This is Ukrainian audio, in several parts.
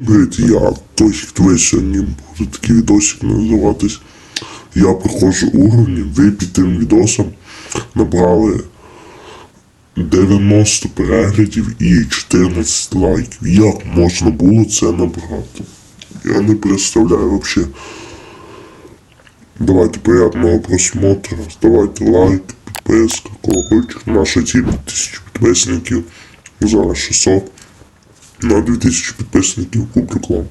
Говорить, я той, хто сьогодні буде такий відосик називатись. Я проходжу уровні, ви під тим відосом набрали 90 переглядів і 14 лайків. Як можна було це набрати? Я не представляю взагалі. Давайте приятного просмотру, ставайте лайк, підписка, колокольчик. Наша ціль 1000 підписників. Зараз 600 на 2000 підписників куплю.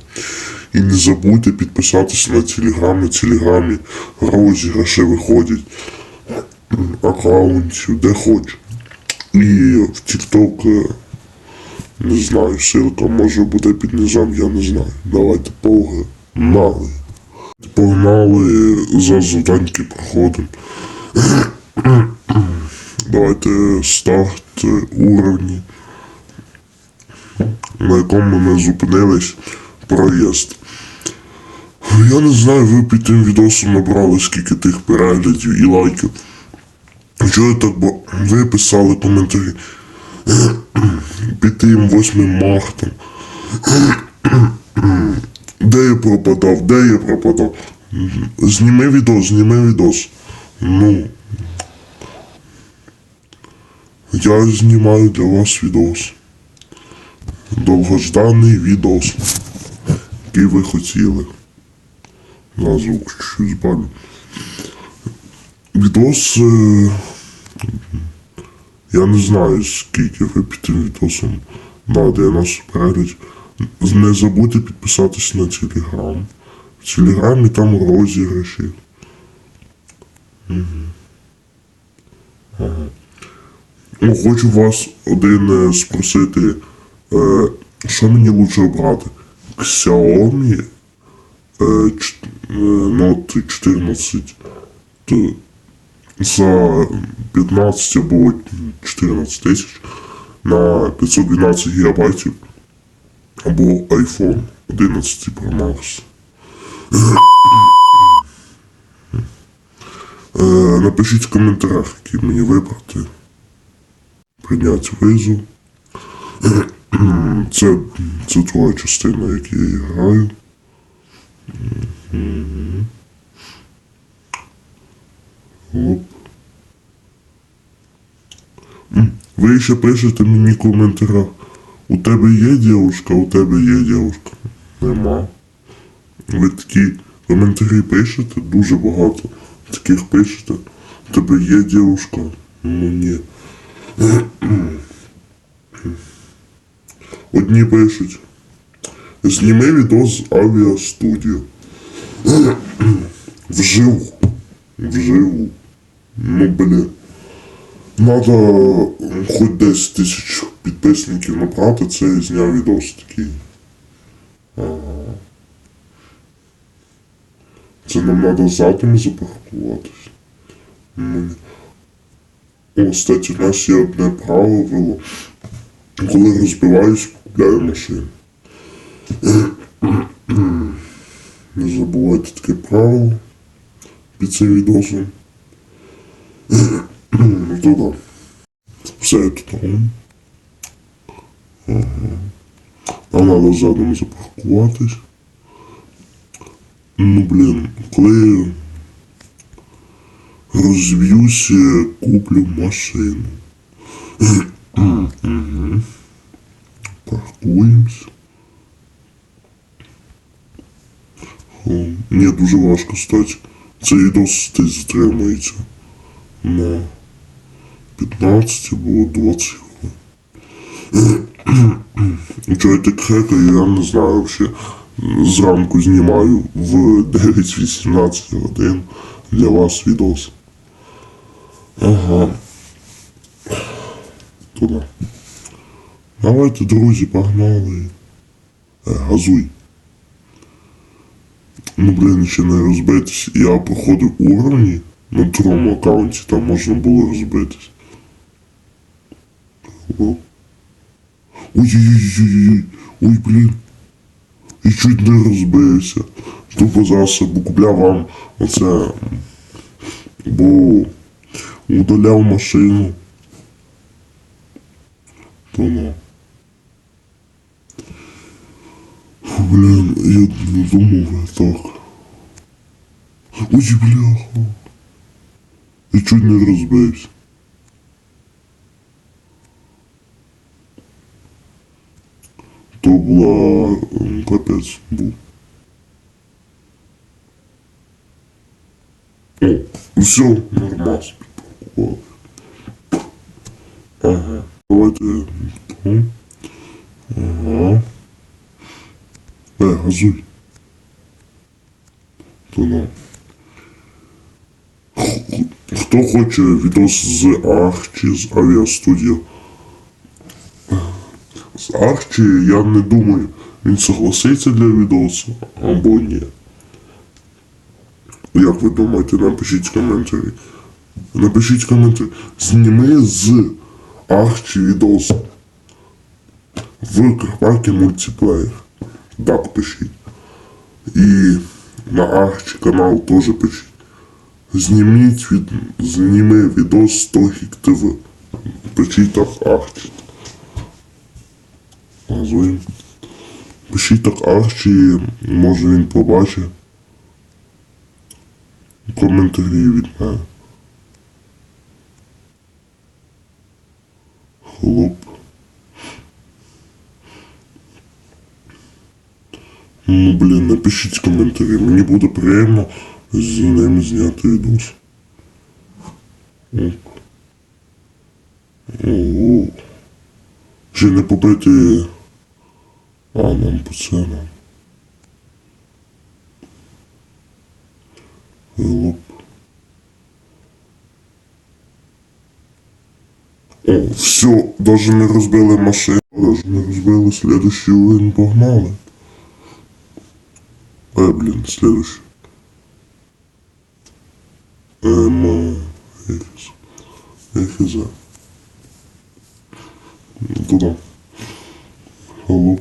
І не забудьте підписатися на телеграм, на телеграмі розіграші виходять аккаунтів, де хоч. І в TikTok, е, не знаю, ссылка може буде під низом, я не знаю. Давайте погнали. Погнали за завданьки проходимо. Давайте старт е, уровні на якому ми зупинились проїзд. Я не знаю, ви під тим відосом набрали скільки тих переглядів і лайків. Чого я так бо ви писали коментарі під тим 8 мартом. Де я пропадав? Де я пропадав? Зніми відос, зніми відос. Ну. Я знімаю для вас відос довгожданий відос, який ви хотіли. На звук чуть. Відос. Е... Я не знаю, скільки ви під тим відосом на 90 переглядів. Не забудьте підписатись на телеграм. В телеграмі там розіграші. Угу. Ага. Ну, хочу вас один е, спросити. Е, що мені лучше обрати? Xiaomi е, е, Note 14 т- за 15 або 14 тисяч на 512 гігабайтів або iPhone 11 Pro Max. Е, напишіть в коментарях, які мені вибрати. Прийняти визов. Це, це твоя частина, як я граю. Оп. Ви ще пишете мені в коментарях. У тебе є дівушка, у тебе є дівушка. Нема. Ви такі коментарі пишете, дуже багато таких пишете. У тебе є дівушка? Ну ні. Одні пишуть. Зніми відос з авіастудіо. Вживу. Вживу. Ну, блін. Надо хоч 10 тисяч підписників набрати, це я зняв відос такий. Це нам треба задом запаркуватись. Ну. О, кстати, у нас є одне правило. Коли розбиваюсь, купляю машину. Не забувайте таке правило під цим відосом. Ну. Все я тут. Ага. Нам треба задом запаркуватись. Ну блін, коли розб'юся, куплю машину. Угу. Паркуємось. Мені дуже важко стати. Цей відос десь затримується. На 15 або 20 хвилин. Так хекаю, я не знаю взагалі. Зранку знімаю в 9-18 годин для вас відос. Ага. Туди. Давайте, друзі, погнали. Е, газуй. Ну, блін, ще не розбитись. Я проходив уровні на другому аккаунті, там можна було розбитись. Ой-ой-ой-ой-ой. Ой, блін. І чуть не розбився. Тупо засобу купляв вам оце. Бо удаляв машину. То ну. Блін, я не думав так. Ой, бляха. Я чуть не розбився. То була м, капець був. О, все, нормас підпаркував. Ага. Давайте. Е, газуй. То ну. Хто хоче відос з Арчі, з авіастудіо? З Арчі, я не думаю, він согласиться для відосу або ні. Як ви думаєте, напишіть коментарі. Напишіть коментарі. Зніми з Арчі відос. В Карпаті мультиплеєр. Так пишіть. І на Арчі канал теж пишіть. Зніміть від... зніми відос з Тохік ТВ. Пишіть так Арчі. Назвуємо. Пишіть так Арчі, може він побачить. Коментарі від мене. Хлоп. Ну, блін, напишіть коментарі. Мені буде приємно з ним зняти відос. Ще не побити. А, нам по це нам. Лоп. О, все, даже не розбили машину, даже не розбили следующий уровень, погнали. Э, блин, следующий. Эм, Эхиз. Эхиза. Туда. Голуб.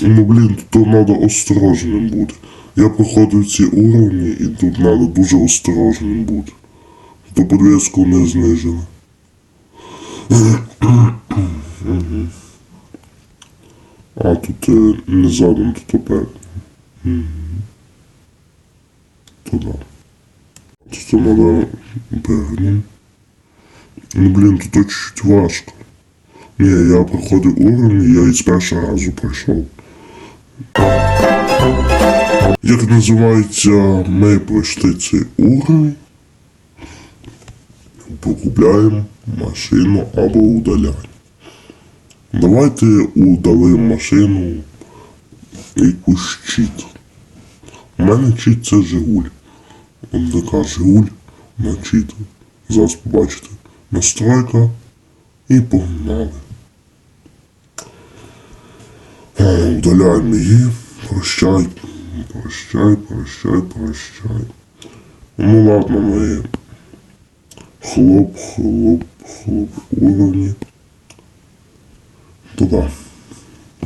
Ну, блін, тут треба осторожним бути. Я проходив ці уровні і тут треба дуже осторожним бути. То подвеску не знижили. Мгм. А тут е, не задом, тут попереду. Мгм. Туди. Тут треба перегнути. Ну, блін, тут чуть-чуть важко. Ні, я проходив уровень, я і з першого разу пройшов. Як називається, ми пройшли цей уровень, покупляємо машину або удаляємо. Давайте удалимо машину якусь чіт. У мене чіт Жигуль. Ось така Жигуль на чіт. Зараз побачите. Настройка і погнали. Удаляємо її. Прощай. Прощай, прощай, прощай. Ну ладно, ми хлоп, хлоп, хлоп, уровні. Туди.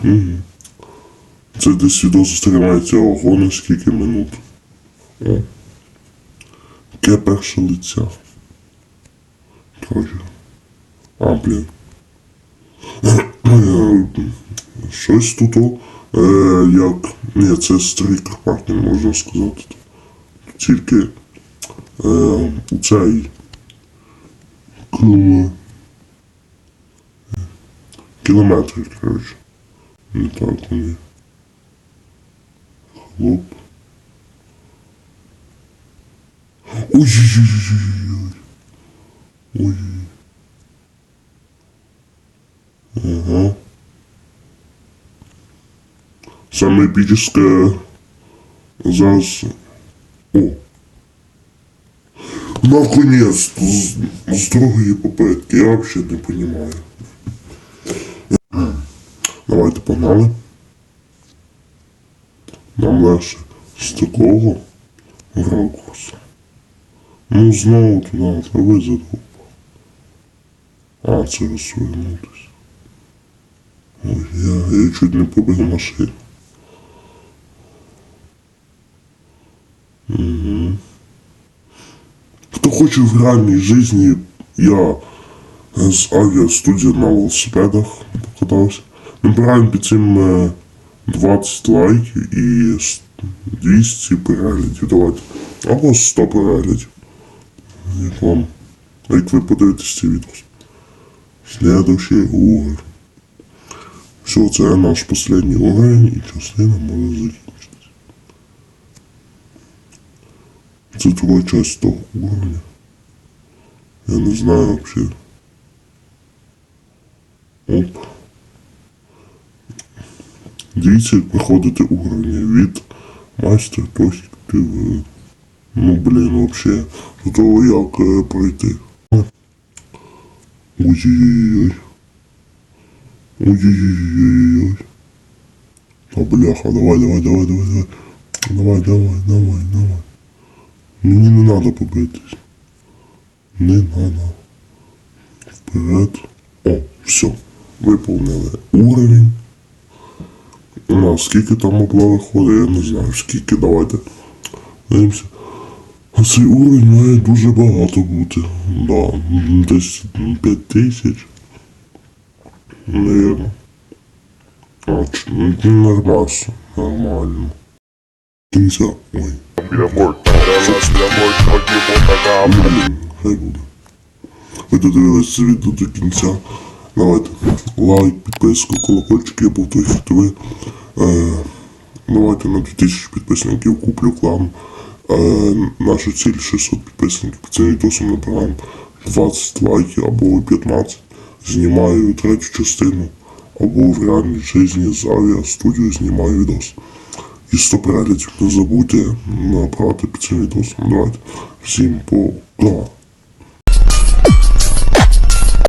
Угу. Це десь відео стримається ого на скільки минут. О. Яке перше лиця. Короче. А, блін. Е, Щось тут, о, е, як. Ні, це старий Карпат, можна сказати. Тільки е, цей кіло... кілометр, коротше. Не так вони. Хлоп. Ой-ой-ой-ой-ой. Ой. Ага. Самое эпическое зараз... О. Наконец-то с, с другої попитки. Я вообще не понимаю. Давайте погнали. Легше з такого ракурсу. Ну, знову туди, трави задовбав. А, це розсуємутись. Ой, я, я чуть не побив машину. Угу. Хто хоче в реальній житті, я з авіастудії на велосипедах покатався. Набираємо під цим е, 20 лайків і с- 200 переглядів. Давайте. Або 100 переглядів. Як вам? Як ви подивитесь цей відео? Следующий уровень. Все, це наш последній уровень і частина може закінчитися. Це друга часть того уровня. Я не знаю вообще. Оп. Дивіться, як проходити уровні від майстер Тосік ТВ. Ну, блін, вообще, до того як е, пройти. Ой-ой-ой. Ой-ой-ой. А бляха, давай, давай, давай, давай, давай. Давай, давай, давай, давай. Мені не надо побитись. Не надо. Вперед. О, все. Виповнили уровень. У нас скільки там могла виходить, я не знаю скільки, давайте. Дивимося. А цей уровень має дуже багато бути. Да, десь 5 тисяч. Наверно. А, ч- ну, нормально. Нормально. Кінця. Ой. Блін, хай буде. Ви додивились це відео до кінця. Давайте лайк, підписку, колокольчик, я був той, хто ви. Е, давайте на 2000 підписників куплю клан. Е, наша ціль 600 підписників. Під цим відосом набираємо 20 лайків або 15. Знімаю третю частину. Або в реальній житті з авіастудіо знімаю відос. І 100 переглядів не забудьте набрати під цим відосом. Давайте. Всім пока.